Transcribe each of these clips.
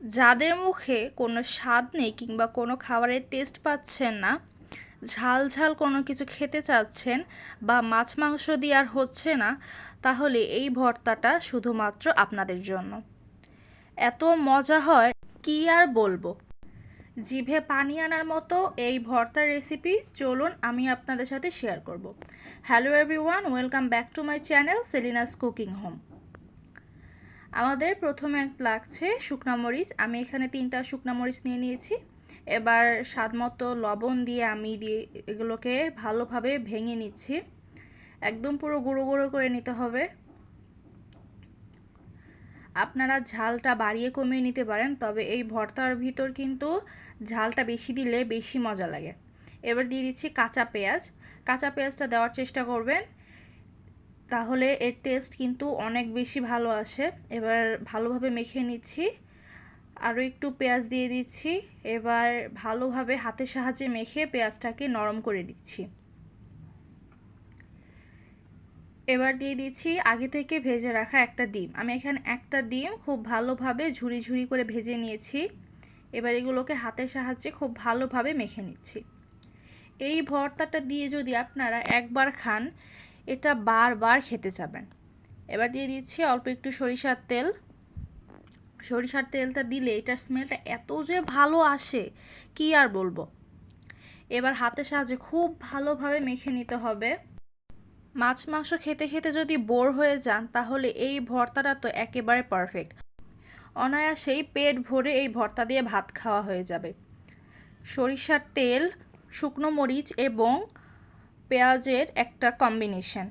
যাদের মুখে কোনো স্বাদ নেই কিংবা কোনো খাবারের টেস্ট পাচ্ছেন না, ঝাল ঝাল কোনো কিছু খেতে চাচ্ছেন বা মাছ মাংস দিয়ে আর হচ্ছে না, তাহলে এই ভর্তাটা শুধুমাত্র আপনাদের জন্য। এত মজা হয়, কি আর বলব? জিভে পানি আনার মতো এই ভর্তার রেসিপি চলুন আমি আপনাদের সাথে শেয়ার করব। Hello everyone welcome back to my channel Selina's cooking home আমাদের প্রথমে লাগছে শুকনা মরিচ। আমি এখানে তিনটা শুকনা মরিচ নিয়ে নিয়েছি। এবার স্বাদ মতো লবণ দিয়ে আমি দিয়ে এগুলোকে ভালোভাবে ভেঙে নিচ্ছি। একদম পুরো গুঁড়ো গুঁড়ো করে নিতে হবে। আপনারা ঝালটা বাড়িয়ে কমিয়ে নিতে পারেন, তবে এই ভর্তার ভিতর কিন্তু ঝালটা বেশি দিলে বেশি মজা লাগে। এবার দিয়ে দিচ্ছি কাঁচা পেঁয়াজ। কাঁচা পেঁয়াজটা দেওয়ার চেষ্টা করবেন। তাহলে এর টেস্ট কিন্তু অনেক বেশি ভালো আসে। এবার ভালোভাবে মেখে নিচ্ছি। আরও একটু পেঁয়াজ দিয়ে দিচ্ছি। এবার ভালোভাবে হাতের সাহায্যে মেখে পেঁয়াজটাকে নরম করে দিচ্ছি এবার দিয়ে দিচ্ছি আগে থেকে ভেজে রাখা একটা ডিম। আমি এখানে একটা ডিম খুব ভালোভাবে ঝুড়ি ঝুড়ি করে ভেজে নিয়েছি। এবার এগুলোকে হাতের সাহায্যে খুব ভালোভাবে মেখে নিচ্ছি। এই ভর্তাটা দিয়ে যদি আপনারা একবার খান এটা বারবার খেতে যাবেন এবার দিয়ে দিচ্ছি অল্প একটু সরিষার তেল। সরিষার তেলটা দিলে এটার স্মেলটা এত যে ভালো আসে, কি আর বলব? এবার হাতের সাহায্যে খুব ভালোভাবে মেখে নিতে হবে। মাছ মাংস খেতে খেতে যদি বোর হয়ে যান, তাহলে এই ভর্তাটা তো একেবারে পারফেক্ট অনায়াসেই পেট ভরে এই ভর্তা দিয়ে ভাত খাওয়া হয়ে যাবে। সরিষার তেল, শুকনো মরিচ এবং পেঁয়াজের একটা কম্বিনেশন।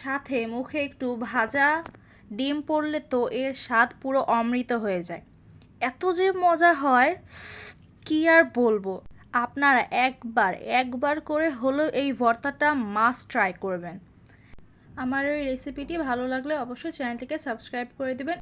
সাথে মুখে একটু ভাজা ডিম পড়লে তো এর স্বাদ পুরো অমৃত হয়ে যায়। এত যে মজা হয়, কি আর বলব? আপনারা একবার একবার করে হলেও এই ভর্তাটা মাস্ট ট্রাই করবেন। আমার এই রেসিপিটি ভালো লাগলে অবশ্যই চ্যানেলটিকে সাবস্ক্রাইব করে দেবেন।